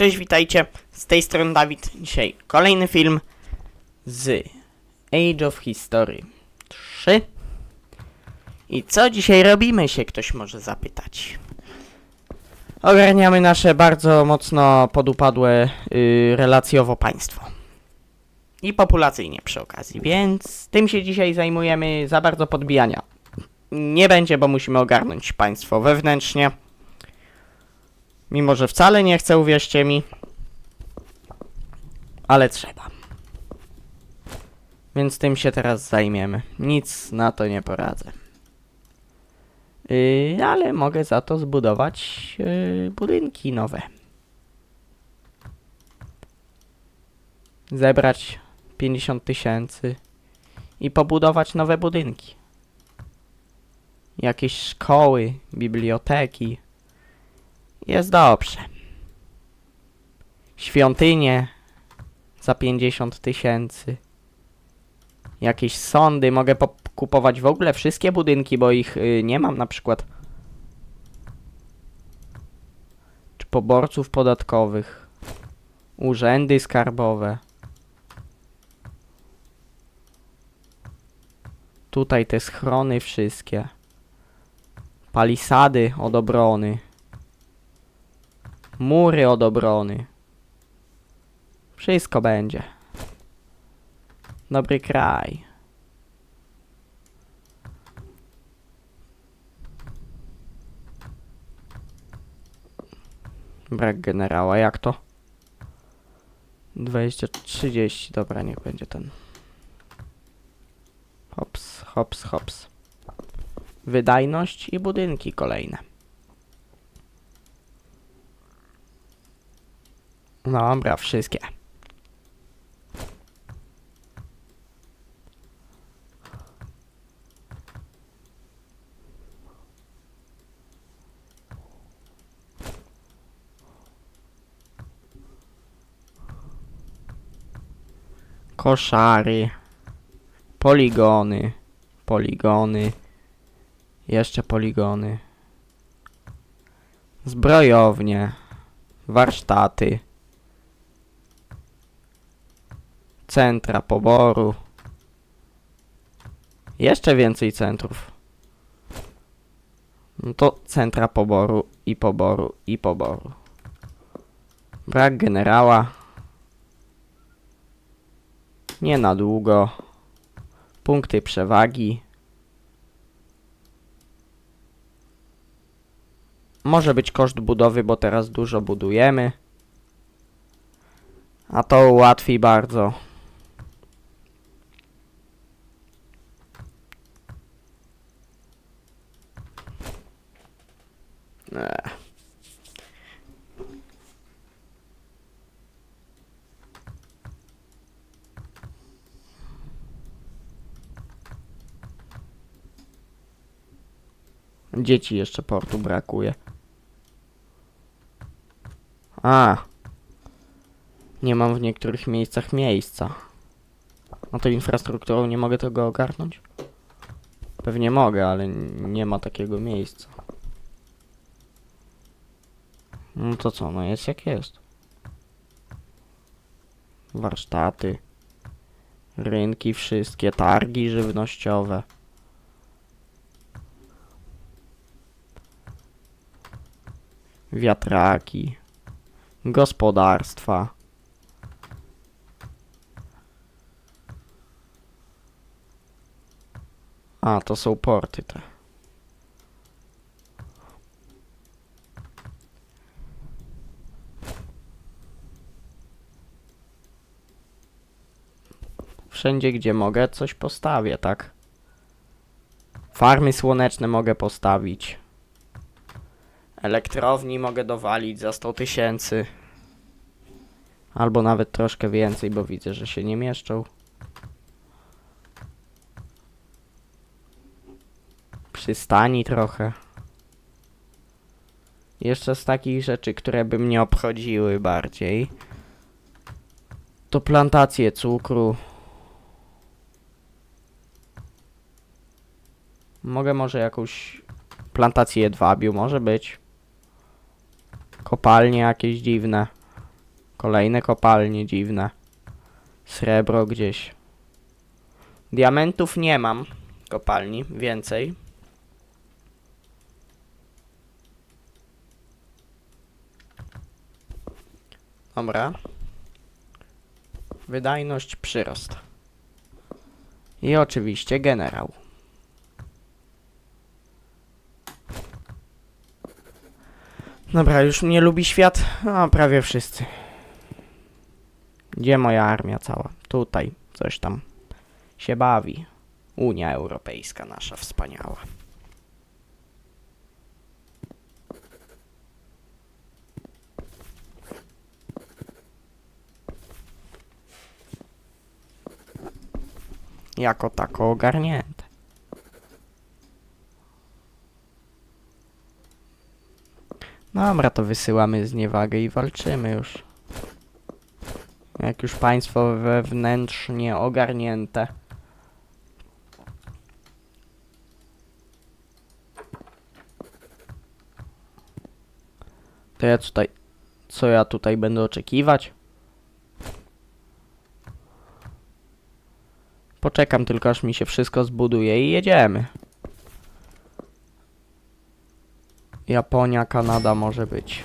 Cześć, witajcie. Z tej strony Dawid. Dzisiaj kolejny film z Age of History 3. I co dzisiaj robimy, się ktoś może zapytać. Ogarniamy nasze bardzo mocno podupadłe yy, relacjowo państwo. I populacyjnie przy okazji, więc tym się dzisiaj zajmujemy za bardzo podbijania. Nie będzie, bo musimy ogarnąć państwo wewnętrznie. Mimo, że wcale nie chcę, uwierzcie mi. Ale trzeba. Więc tym się teraz zajmiemy. Nic na to nie poradzę. Yy, ale mogę za to zbudować yy, budynki nowe. Zebrać 50 tysięcy i pobudować nowe budynki. Jakieś szkoły, biblioteki. Jest dobrze. Świątynie za 50 tysięcy. Jakieś sądy. Mogę kupować w ogóle wszystkie budynki, bo ich y, nie mam na przykład. Czy poborców podatkowych. Urzędy skarbowe. Tutaj te schrony wszystkie. Palisady od obrony. Mury od obrony. Wszystko będzie. Dobry kraj. Brak generała, jak to? 20, 30, dobra, niech będzie ten. Hops, hops, hops. Wydajność i budynki kolejne. Dobra, wszystkie. Koszary. Poligony. Poligony. Jeszcze poligony. Zbrojownie. Warsztaty. Centra poboru. Jeszcze więcej centrów. No to centra poboru i poboru i poboru. Brak generała. Nie na długo. Punkty przewagi. Może być koszt budowy, bo teraz dużo budujemy. A to ułatwi bardzo. Dzieci jeszcze portu brakuje. A. Nie mam w niektórych miejscach miejsca. No to infrastrukturą nie mogę tego ogarnąć? Pewnie mogę, ale nie ma takiego miejsca. No to co, no jest jak jest. Warsztaty. Rynki wszystkie, targi żywnościowe. Wiatraki. Gospodarstwa. A, to są porty te. Wszędzie, gdzie mogę, coś postawię, tak? Farmy słoneczne mogę postawić. Elektrowni mogę dowalić za 100 tysięcy. Albo nawet troszkę więcej, bo widzę, że się nie mieszczą. Przystani trochę. Jeszcze z takich rzeczy, które by mnie obchodziły bardziej. To plantacje cukru. Mogę może jakąś plantację jedwabiu, może być. Kopalnie jakieś dziwne. Kolejne kopalnie dziwne. Srebro gdzieś. Diamentów nie mam. Kopalni więcej. Dobra. Wydajność przyrost. I oczywiście generał. Dobra, już mnie lubi świat? No, prawie wszyscy. Gdzie moja armia cała? Tutaj, coś tam się bawi. Unia Europejska nasza wspaniała. Jako tako ogarnięte. Dobra, to wysyłamy zniewagę i walczymy już. Jak już państwo wewnętrznie ogarnięte. To ja tutaj... Co ja tutaj będę oczekiwać? Poczekam tylko aż mi się wszystko zbuduje i jedziemy. Japonia, Kanada może być.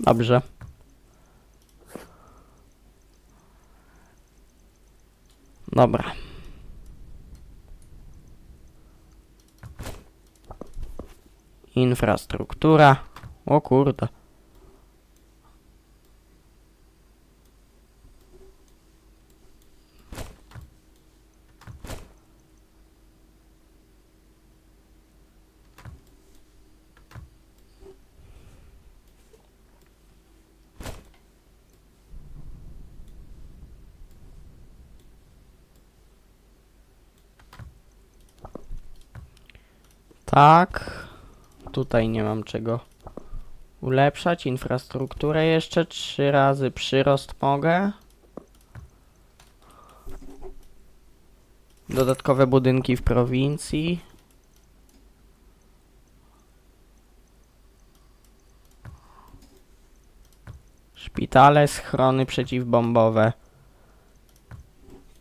Dobrze. Dobra. Infrastruktura. O kurde. Tak. Tutaj nie mam czego ulepszać. Infrastrukturę jeszcze trzy razy przyrost mogę. Dodatkowe budynki w prowincji. Szpitale, schrony przeciwbombowe.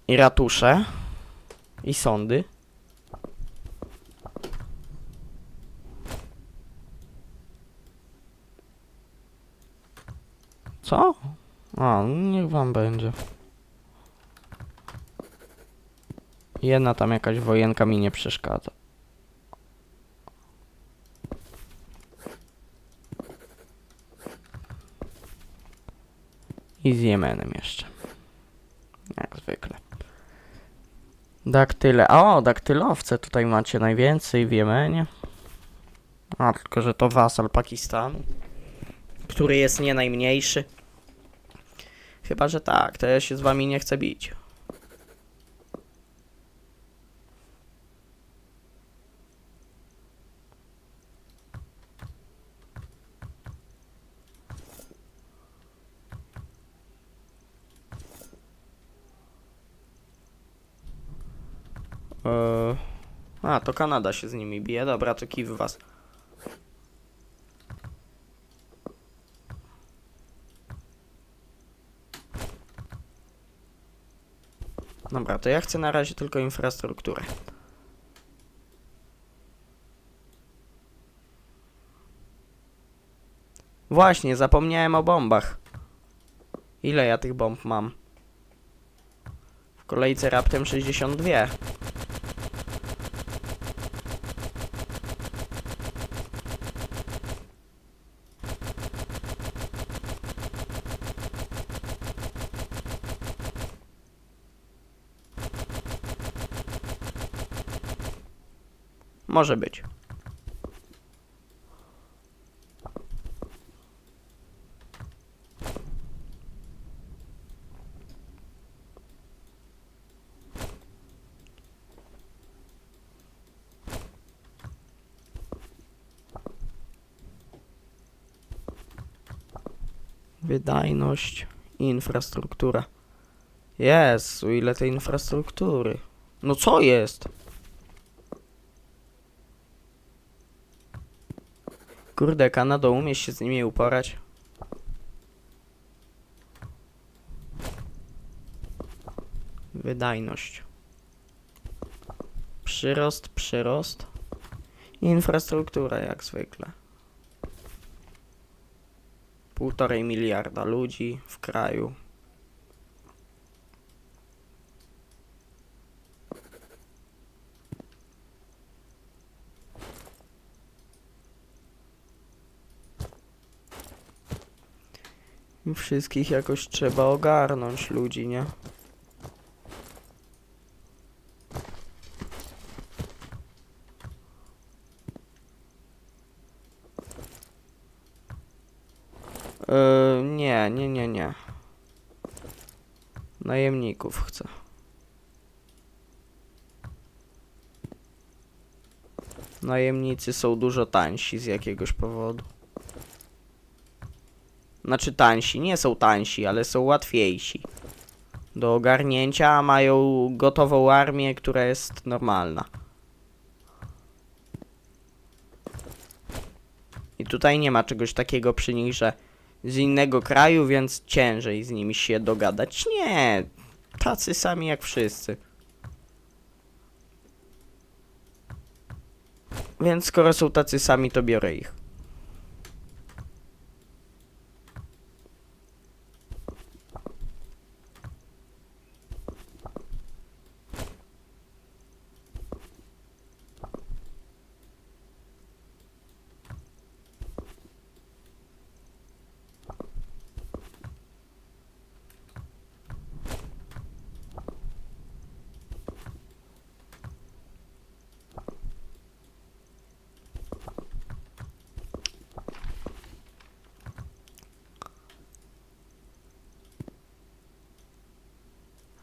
I ratusze. I sądy. Co? A, niech wam będzie. Jedna tam jakaś wojenka mi nie przeszkadza. I z Jemenem jeszcze. Jak zwykle. Daktyle. O, daktylowce tutaj macie najwięcej w Jemenie. A, tylko że to wasal Pakistanu który jest nie najmniejszy. Chyba, że tak, to ja się z wami nie chcę bić. Eee, a, to Kanada się z nimi bije. Dobra, to kiw was. Dobra, to ja chcę na razie tylko infrastrukturę. Właśnie, zapomniałem o bombach. Ile ja tych bomb mam? W kolejce raptem 62. Może być. wydajność i infrastruktura. Jezu, ile tej infrastruktury. No co jest? Kurde, Kanado, umiesz się z nimi uporać? Wydajność. Przyrost, przyrost. Infrastruktura jak zwykle. Półtorej miliarda ludzi w kraju. I Wszystkich jakoś trzeba ogarnąć ludzi, nie? Yy, nie, nie, nie, nie. Najemników chcę. Najemnicy są dużo tańsi z jakiegoś powodu. Znaczy tańsi, nie są tańsi, ale są łatwiejsi. Do ogarnięcia mają gotową armię, która jest normalna. I tutaj nie ma czegoś takiego przy nich, że z innego kraju, więc ciężej z nimi się dogadać. Nie, tacy sami jak wszyscy. Więc skoro są tacy sami, to biorę ich.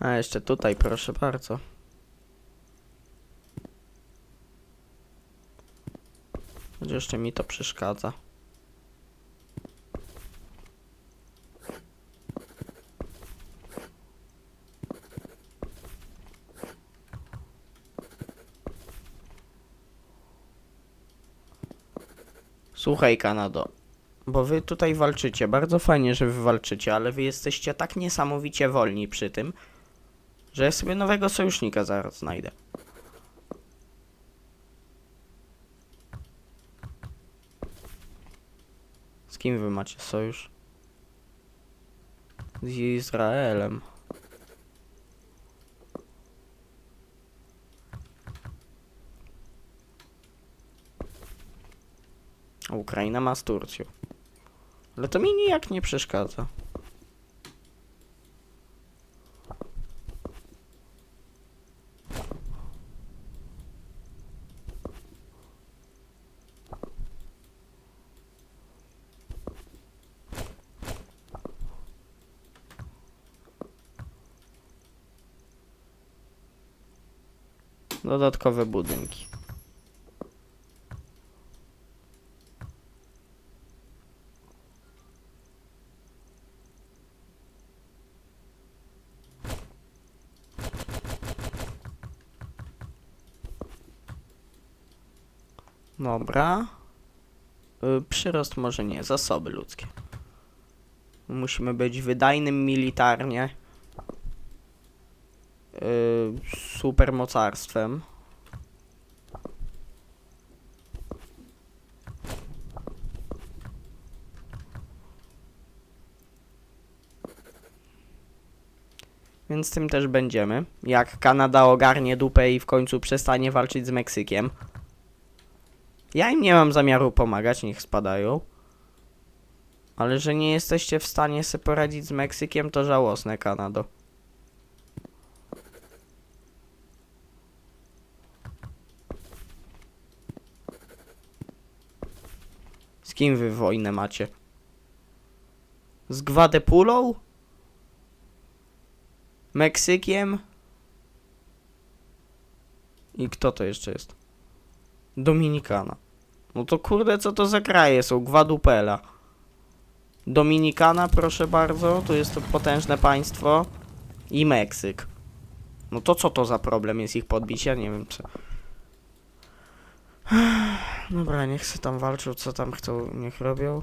A jeszcze tutaj, proszę bardzo. Choć jeszcze mi to przeszkadza. Słuchaj, Kanado. Bo wy tutaj walczycie. Bardzo fajnie, że wy walczycie, ale wy jesteście tak niesamowicie wolni przy tym, że ja sobie nowego sojusznika zaraz znajdę. Z kim wy macie sojusz? Z Izraelem. Ukraina ma z Turcją. Ale to mi nijak nie przeszkadza. Dodatkowe budynki. Dobra. Y, Przyrost może nie, zasoby ludzkie. Musimy być wydajnym militarnie. Y, supermocarstwem. Więc tym też będziemy. Jak Kanada ogarnie dupę i w końcu przestanie walczyć z Meksykiem. Ja im nie mam zamiaru pomagać, niech spadają. Ale że nie jesteście w stanie sobie poradzić z Meksykiem, to żałosne, Kanado. Kim wy wojnę macie? Z Gwadepulą? Meksykiem? I kto to jeszcze jest? Dominikana. No to kurde, co to za kraje są? Gwadupela. Dominikana, proszę bardzo, tu jest to potężne państwo. I Meksyk. No to co to za problem jest ich podbić? Ja nie wiem co. Dobra, niech se tam walczą, co tam chcą, niech robią.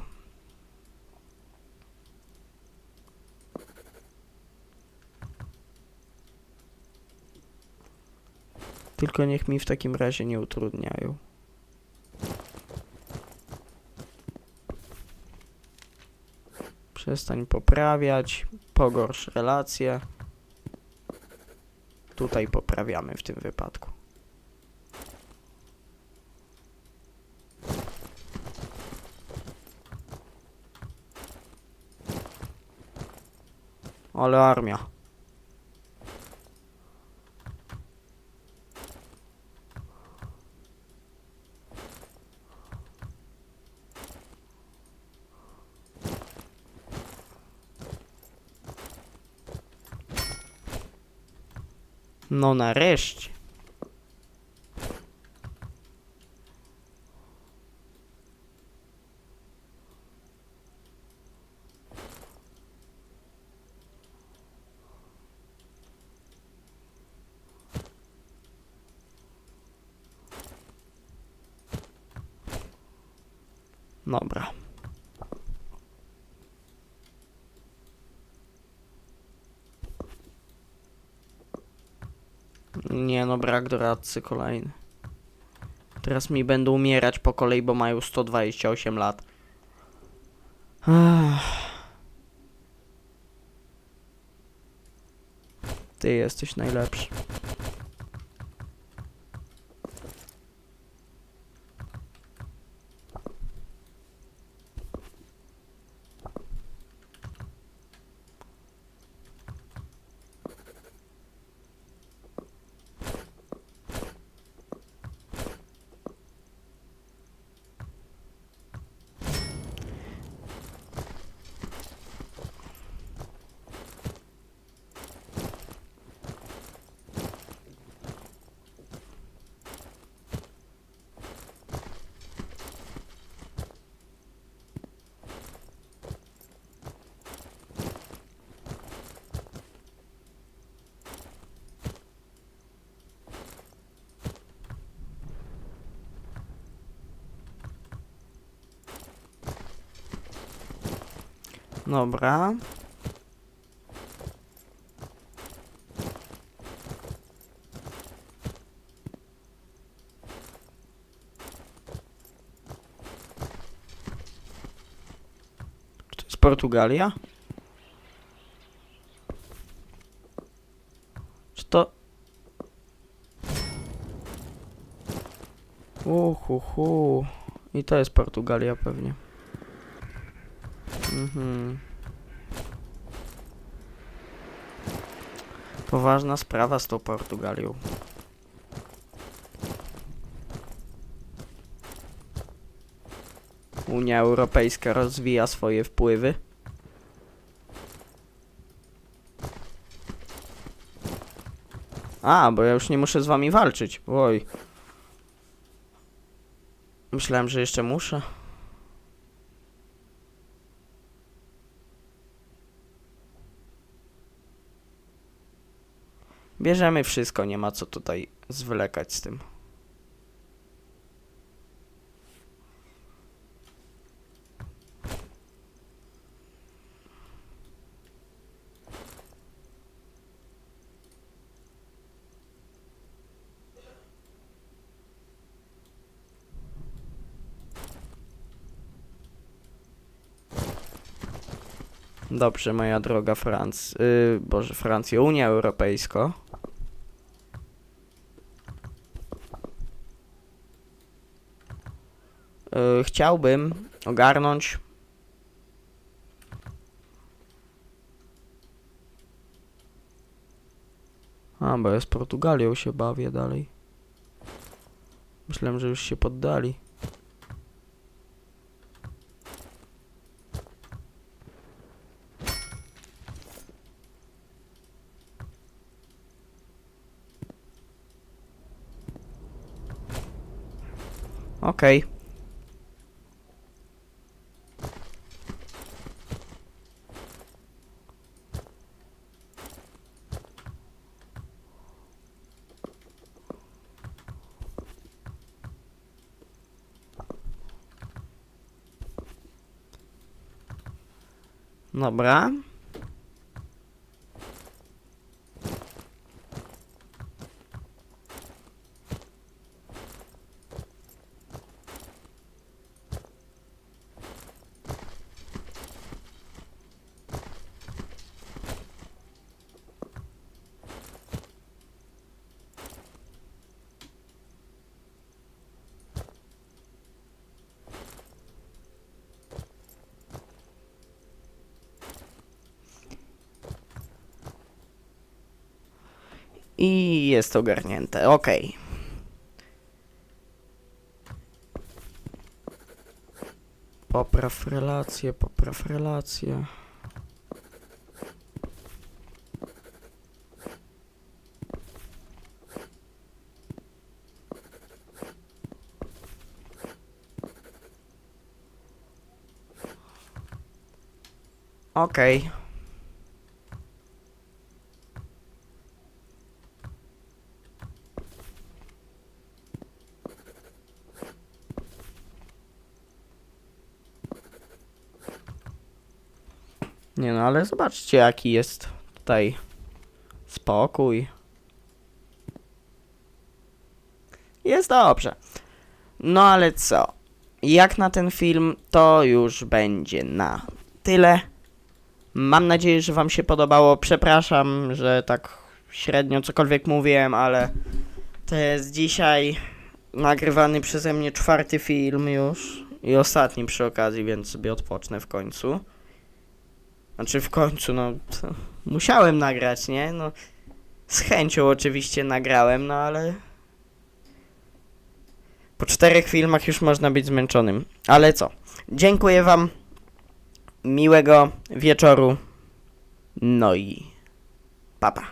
Tylko niech mi w takim razie nie utrudniają. Przestań poprawiać, pogorsz relacje. Tutaj poprawiamy w tym wypadku. Ale armia. No nareszcie. Dobra. Nie no, brak doradcy kolejny. Teraz mi będą umierać po kolei, bo mają 128 lat. Ach. Ty jesteś najlepszy. Dobra. Czy to jest Portugalia? Czy to... Uhuhu. I to jest Portugalia pewnie. Mhm. Poważna sprawa z tą Portugalią. Unia Europejska rozwija swoje wpływy. A, bo ja już nie muszę z wami walczyć. Oj. Myślałem, że jeszcze muszę. Bierzemy wszystko, nie ma co tutaj zwlekać z tym. Dobrze, moja droga Franc... Yy, Boże, Francja, Unia Europejska. Yy, chciałbym ogarnąć... A, bo ja z Portugalią się bawię dalej. Myślałem, że już się poddali. Okej. Dobra. Jest ogarnięte, okej. Popraw relacje, popraw relacje. Okej. Nie zobaczcie jaki jest tutaj spokój. Jest dobrze. No ale co? Jak na ten film, to już będzie na tyle. Mam nadzieję, że Wam się podobało. Przepraszam, że tak średnio cokolwiek mówiłem, ale to jest dzisiaj nagrywany przeze mnie czwarty film już i ostatni przy okazji, więc sobie odpocznę w końcu. Znaczy w końcu, no musiałem nagrać, nie? No z chęcią oczywiście nagrałem, no ale po czterech filmach już można być zmęczonym. Ale co? Dziękuję wam. Miłego wieczoru. No i papa.